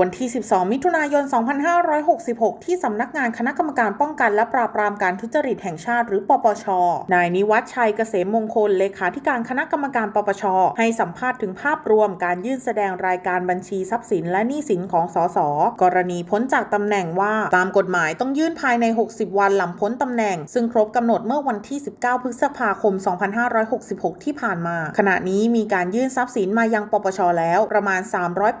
วันที่ 12 มิถุนายน 2566 ที่สำนักงานคณะกรรมการป้องกันและปราบปรามการทุจริตแห่งชาติ หรือปปช นายนิวัฒน์ชัยเกษมมงคล เลขาธิการคณะกรรมการปปช ให้สัมภาษณ์ถึงภาพรวมการยื่นแสดงรายการบัญชีทรัพย์สินและหนี้สินของสส กรณีพ้นจากตำแหน่งว่าตามกฎหมายต้องยื่นภายใน 60 วันหลังพ้นตำแหน่ง ซึ่งครบกำหนดเมื่อวันที่ 19 พฤษภาคม 2566 ที่ผ่านมา ขณะนี้มีการยื่นทรัพย์สินมายังปปชแล้วประมาณ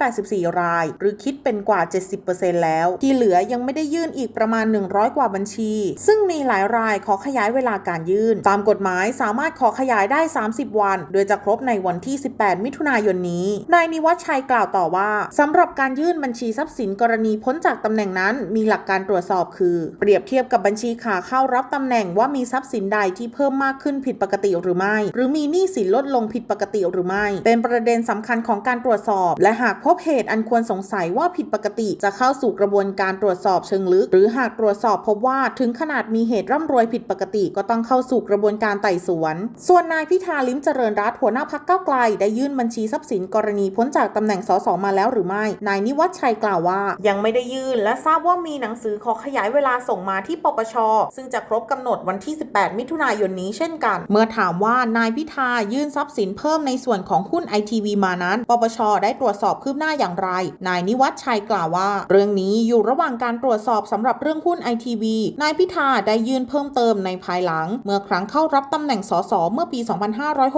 384 ราย หรือคิดเป็นกว่า 70%แล้ว ที่เหลือยังไม่ได้ยื่นอีกประมาณ 100 กว่าบัญชี ซึ่งมีหลายรายขอขยายเวลาการยื่น ตามกฎหมายสามารถขอขยายได้ 30 วัน โดยจะครบในวันที่ 18 มิถุนายนนี้ นายนิวัฒน์ชัยกล่าวต่อว่าสำหรับการยื่นบัญชีทรัพย์สินกรณีพ้นจากตำแหน่งนั้น มีหลักการตรวจสอบคือ เปรียบเทียบกับบัญชีขาเข้ารับตำแหน่งว่ามีทรัพย์สินใดที่เพิ่มมากขึ้นผิดปกติหรือไม่ หรือมีหนี้สินลดลงผิดปกติหรือไม่ เป็นประเด็นสำคัญของการตรวจสอบ และหากพบเหตุอันควรสงสัยว่าว่าผิดปกติจะเข้าสู่กระบวนการตรวจสอบเชิงลึก หรือหากตรวจสอบพบว่าถึงขนาดมีเหตุร่ำรวยผิดปกติก็ต้องเข้าสู่กระบวนการไต่สวน ส่วนนายพิธาลิ้มเจริญรัตหัวหน้าพักเก้าไกล ได้ยื่นบัญชีทรัพย์สินกรณีพ้นจากตำแหน่งสสมาแล้วหรือไม่ นายนิวัฒน์ชัยกล่าวว่า ยังไม่ได้ยื่นและทราบว่ามีหนังสือขอขยายเวลาส่งมาที่ปปช ซึ่งจะครบกำหนดวันที่ 18 มิถุนายนนี้เช่นกัน เมื่อถามว่านายพิธายื่นทรัพย์สินเพิ่มในส่วนของหุ้นไอทีวีมานั้น ปปช ได้ตรวจสอบคืบหน้าอย่างไร นายนิวัฒชัยกล่าวว่า เรื่องนี้อยู่ระหว่างการตรวจสอบสำหรับเรื่องหุ้นไอทีวีนายพิธาได้ยื่นเพิ่มเติมในภายหลัง เมื่อครั้งเข้ารับตำแหน่งสสเมื่อปี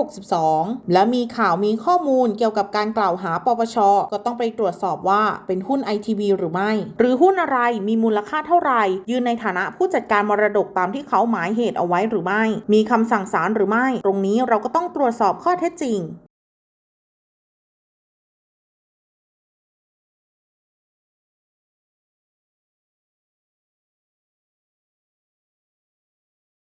2562 และมีข่าวมีข้อมูลเกี่ยวกับการกล่าวหาปปช ก็ต้องไปตรวจสอบว่าเป็นหุ้นไอทีวีหรือไม่ หรือหุ้นอะไรมีมูลค่าเท่าไหร่ ยืนในฐานะผู้จัดการมรดกตามที่เขาหมายเหตุเอาไว้หรือไม่ มีคำสั่งศาลหรือไม่ ตรงนี้เราก็ต้องตรวจสอบข้อเท็จจริง